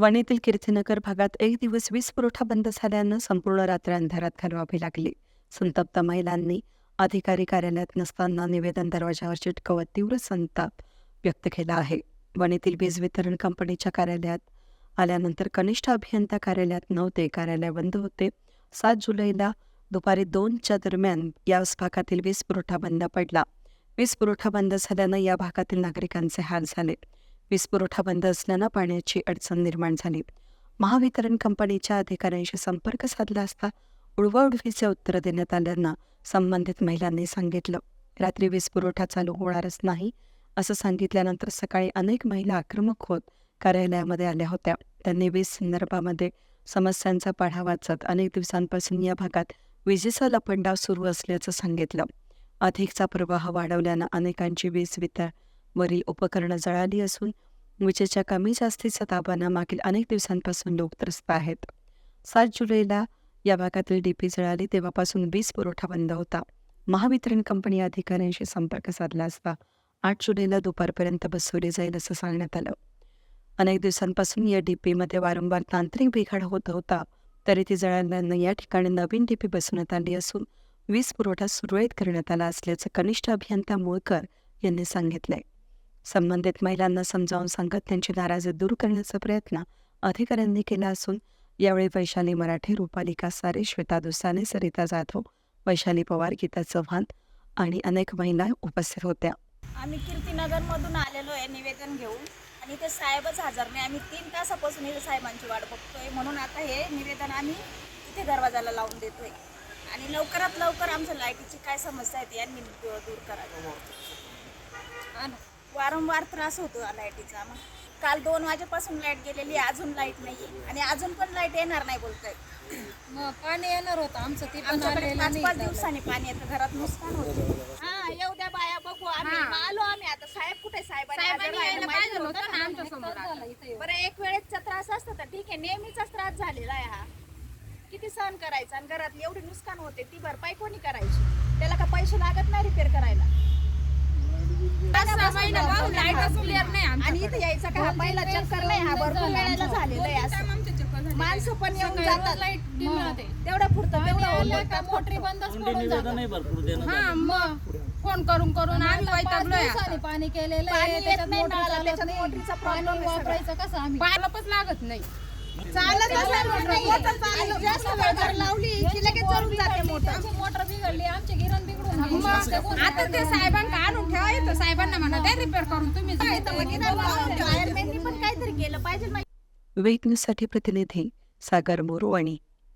वणीतील कीर्तीनगर भागात एक दिवस वीज पुरवठा बंद झाल्यानं संपूर्ण रात्र अंधारात घालवावी लागली. संतप्त महिलांनी अधिकारी कार्यालयात नसताना निवेदन दरवाजावर चिटकवत तीव्र संताप व्यक्त केला आहे. वणीतील वीज वितरण कंपनीच्या कार्यालयात आल्यानंतर कनिष्ठ अभियंता कार्यालयात नव्हते कार्यालय बंद होते. सात जुलैला दुपारी दोनच्या दरम्यान याच भागातील वीज पुरवठा बंद पडला. वीज पुरवठा बंद झाल्यानं या भागातील नागरिकांचे हाल झाले. वीज पुरवठा बंद असल्यानं पाण्याची अडचण निर्माण झाली. महावितरण कंपनीच्या अधिकाऱ्यांशी संपर्क साधला असता उडवाउडवीचे उत्तर देण्यात आल्यानं संबंधित महिलांनी सांगितलं रात्री वीज पुरवठा चालू होणारच नाही असं सांगितल्यानंतर सकाळी अनेक महिला आक्रमक होत कार्यालयामध्ये आल्या होत्या. त्यांनी वीज संदर्भामध्ये समस्यांचा पाढा वाचत अनेक दिवसांपासून या भागात विजेचा लपंडाव सुरू असल्याचं सांगितलं. अधिकचा प्रवाह वाढवल्यानं अनेकांची वीज वरील उपकरणं जळाली असून विजेच्या कमी जास्तीच्या ताबानं मागील अनेक दिवसांपासून लोक त्रस्त आहेत. सात जुलैला या भागातील डीपी जळाली तेव्हापासून वीज पुरवठा बंद होता. महावितरण कंपनी अधिकाऱ्यांशी संपर्क साधला असता आठ जुलैला दुपारपर्यंत बसवली जाईल असं सांगण्यात आलं. अनेक दिवसांपासून या डीपीमध्ये वारंवार तांत्रिक बिघाड होत होता तरी ती जळाल्यानं या ठिकाणी नवीन डीपी बसवण्यात आली असून वीज पुरवठा सुरळीत करण्यात आला असल्याचं कनिष्ठ अभियंता मुळकर यांनी सांगितलंय. संबंधित महिलांना समजावून सांगत त्यांची नाराजी दूर करण्याचा प्रयत्न अधिकाऱ्यांनी केला असून यावेळी वैशाली मराठे रुपाली कासारे श्वेता दुसाने सरिता जाधव वैशाली पवार गीता चव्हाण आणि अनेक महिला उपस्थित होत्या. आम्ही कीर्तीनगरमधून आलेलो आहे निवेदन घेऊन आणि ते साहेबच हजर नाही. आम्ही तीन तासापासून इथे साहेबांची वाट बघतोय. म्हणून आता हे निवेदन आम्ही इथे दरवाजाला लावून देतोय. आणि लवकरात लवकर आमच्या लाईटीची काय समस्या आहे ती यांनी दूर करावी आणि. वारंवार त्रास होतो लाईटीचा. मग काल दोन वाजेपासून लाइट गेलेली आहे, अजून लाइट नाही आणि अजून पण लाइट येणार नाही बोलतोय. मग पाणी येणार होतं. आमचं ते पण आमच्याकडे आलेलं पाच नाही. पाच. दिवसांनी पाणी येतं. घरात नुकसान होतं. हा येऊ द्या बाया बघू. आम्ही मग आलो आम्ही. आता साहेब कुठे? साहेबांनी हजर साहेबांनी राहायला यायला पाहिजे पाहिजे होतं होतं ना. ना आमच्यासमोर झालं इथे येऊन. बरं एक वेळेचा त्रास असता तर ठीक आहे. नेहमीचाच त्रास झालेला आहे हा. किती सहन करायचा? आणि घरात एवढी नुकसान होते ती भरपाई कोणी करायची? त्याला का पैसे लागत नाही रिपेअर करायला? आणि इथे यायचा का हा पहिला चक्कर नाही हा भरपूर वेळेला झालेला आहे असं. माणसं पण येऊन जातात. तेवढं पुरतं तेवढं मोटरी बंदच पडून जातात. हा मग फोन करून करून आम्ही वैतागलोय. पाणी केलेलं पाणी. वापरायचं कसं आम्ही? पालपच लागत नाही. चालत मोटर. जास्त लावली की लगेच जाते मोटर. आमची मोटर बिघडली. आमचे गिरण बिघडून आता ते साहेबांना आणून ठेवा येतं साहेबांना म्हणा द्या रिपेअर करून तुम्ही काहीतरी केलं पाहिजे ना प्रतिनिधी सागर मोरवाणी